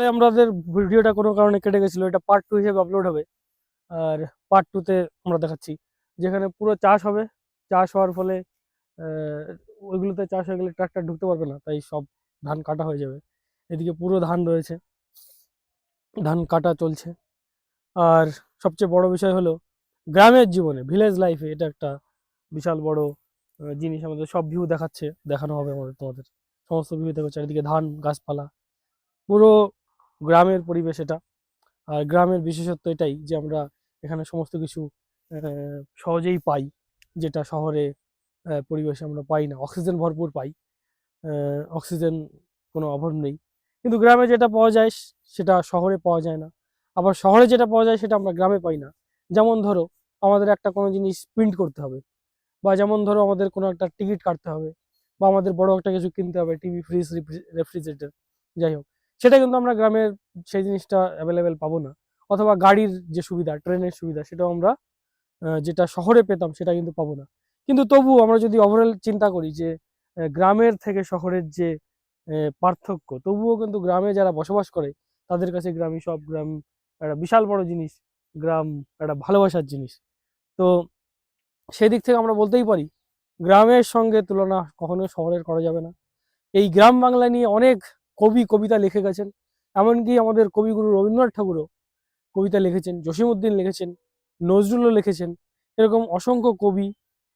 তাহলে আমাদের ভিডিওটা কোনো কারণে কেটে গেছিল, এটা পার্ট টু হিসেবে আপলোড হবে। আর পার্ট টুতে আমরা দেখাচ্ছি, যেখানে পুরো চাষ হবে। চাষ হওয়ার ফলে ওইগুলোতে চাষ হয়ে গেলে ট্রাক্টর ঢুকতে পারবে না, তাই সব ধান কাটা হয়ে যাবে। এদিকে পুরো ধান রয়েছে, ধান কাটা চলছে। আর সবচেয়ে বড় বিষয় হলো, গ্রামের জীবনে ভিলেজ লাইফে এটা একটা বিশাল বড় জিনিস আমাদের সব ভিউ দেখাচ্ছে, দেখানো হবে আমাদের তোমাদের। সমস্ত ভিউ দেখো, চারিদিকে ধান, গাছপালা। পুরো গ্রামের পরিবেশ এটা। আর গ্রামের বিশেষত্ব এটাই যে আমরা এখানে সমস্ত কিছু সহজেই পাই, যেটা শহরে পরিবেশে আমরা পাই না। অক্সিজেন ভরপুর পাই অক্সিজেন কোনো অভাব নেই। কিন্তু গ্রামে যেটা পাওয়া যায়, সেটা শহরে পাওয়া যায় না। আবার শহরে যেটা পাওয়া যায়, সেটা আমরা গ্রামে পাই না। যেমন ধরো, আমাদের একটা কোনো জিনিস প্রিন্ট করতে হবে। বা যেমন ধরো, আমাদের কোনো একটা টিকিট কাটতে হবে। বা আমাদের বড় একটা কিছু কিনতে হবে টিভি ফ্রিজ রেফ্রিজারেটর যাই হোক। সেটা কিন্তু আমরা গ্রামের সেই জিনিসটা অ্যাভেলেবেল পাবো না। অথবা গাড়ির যে সুবিধা, ট্রেনের সুবিধা, সেটাও আমরা যেটা শহরে পেতাম সেটা কিন্তু পাবো না। কিন্তু তবু আমরা যদি ওভারঅল চিন্তা করি যে গ্রামের থেকে শহরের যে পার্থক্য, তবুও কিন্তু গ্রামে যারা বসবাস করে, তাদের কাছে গ্রামই সব গ্রাম একটা বিশাল বড় জিনিস, গ্রাম একটা ভালোবাসার জিনিস। তো সেদিক থেকে আমরা বলতেই পারি, গ্রামের সঙ্গে তুলনা কখনো শহরের করা যাবে না। এই গ্রাম বাংলা নিয়ে অনেক কবি কবিতা লিখে গেছেন। এমনকি আমাদের কবিগুরু রবীন্দ্রনাথ ঠাকুরও কবিতা লিখেছেন, জসিমউদ্দিন লিখেছেন, নজরুলও লিখেছেন। এরকম অসংখ্য কবি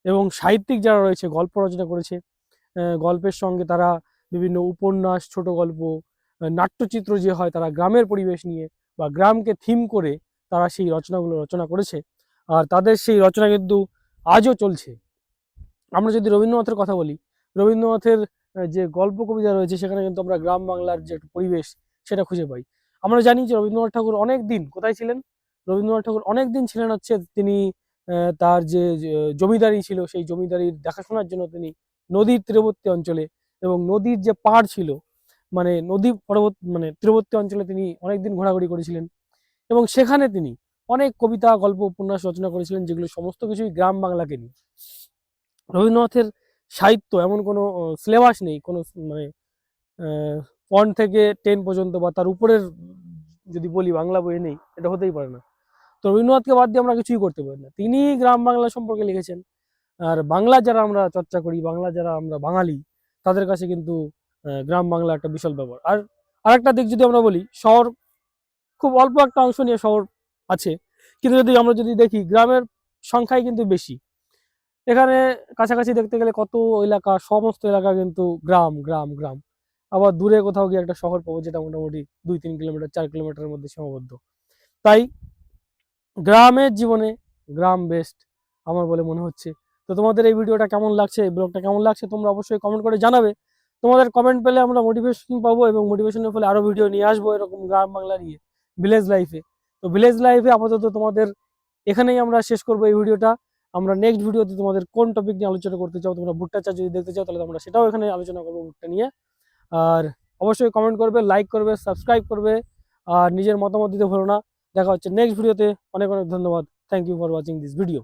এবং সাহিত্যিক যারা রয়েছে, গল্প রচনা করেছে গল্পের সঙ্গে তারা বিভিন্ন উপন্যাস, ছোট গল্প নাট্যচিত্র যে হয় তারা গ্রামের পরিবেশ নিয়ে বা গ্রামকে থিম করে তারা সেই রচনাগুলো রচনা করেছে। আর তাদের সেই রচনা কিন্তু আজও চলছে। আমরা যদি রবীন্দ্রনাথের কথা বলি, রবীন্দ্রনাথের যে গল্প কবিতা রয়েছে, সেখানে কিন্তু আমরা গ্রাম বাংলার যে পরিবেশ, সেটা খুঁজে পাই। আমরা জানি যে রবীন্দ্রনাথ ঠাকুর অনেক দিন কোথায় ছিলেন? রবীন্দ্রনাথ ঠাকুর অনেক দিন ছিলেন হচ্ছে তিনি তার যে জমিদারি ছিল, সেই জমিদারির দেখাশোনার জন্য তিনি নদীর তীরবর্তী অঞ্চলে এবং নদীর যে পাড় ছিল মানে নদী পরবর্তী মানে তীরবর্তী অঞ্চলে তিনি অনেক দিন ঘোরাঘুরি করেছিলেন। এবং সেখানে তিনি অনেক কবিতা, গল্প, উপন্যাস রচনা করেছিলেন, যেগুলো সমস্ত কিছুই গ্রাম বাংলাকে নিয়ে। রবীন্দ্রনাথের সাহিত্য এমন কোনো সিলেবাস নেই, কোনো মানে ওয়ান থেকে টেন পর্যন্ত বা তার উপরের যদি বলি বাংলা বই নেই, এটা হতেই পারে না। তো রবীন্দ্রনাথকে বাদ দিয়ে আমরা কিছুই করতে পারি না। তিনি গ্রাম বাংলা সম্পর্কে লিখেছেন। আর বাংলা যারা আমরা চর্চা করি, বাংলা যারা আমরা বাঙালি, তাদের কাছে কিন্তু গ্রাম বাংলা একটা বিশাল ব্যাপার আর আরেকটা দিক যদি আমরা বলি, শহর, খুব অল্প একটা অংশ নিয়ে শহর আছে। কিন্তু যদি আমরা যদি দেখি, গ্রামের সংখ্যাই কিন্তু বেশি। এখানে কাছাকাছি দেখতে গেলে কত এলাকা, সমস্ত এলাকা কিন্তু গ্রাম গ্রাম গ্রাম। আবার দূরে কোথাও গিয়ে একটা শহর পাবো যেটা মোটামুটি দুই, তিন কিলোমিটার, চার কিলোমিটারের মধ্যে সীমাবদ্ধ। তাই গ্রামের জীবনে গ্রাম বেস্ট আমার বলে মনে হচ্ছে। তো তোমাদের এই ভিডিওটা কেমন লাগছে, এই ব্লগটা কেমন লাগছে, তোমরা অবশ্যই কমেন্ট করে জানাবে। তোমাদের কমেন্ট পেলে আমরা মোটিভেশন পাবো এবং মোটিভেশনের ফলে আরও ভিডিও নিয়ে আসব এরকম গ্রাম বাংলা নিয়ে ভিলেজ লাইফে তো ভিলেজ লাইফে আপাতত তোমাদের এখানেই আমরা শেষ করব এই ভিডিওটা। আমরা নেক্সট ভিডিওতে তোমাদের কোন টপিক নিয়ে আলোচনা করতে চাও, তোমরা ভুট্টা চা যদি দেখতে চাও, তাহলে আমরা সেটাও এখানে আলোচনা করব ভুট্টা নিয়ে। আর অবশ্যই কমেন্ট করবে লাইক করবে সাবস্ক্রাইব করবে, আর নিজের মতামত দিতে ভুলো না। দেখা হচ্ছে নেক্সট ভিডিওতে অনেক অনেক ধন্যবাদ। Thank you for watching this video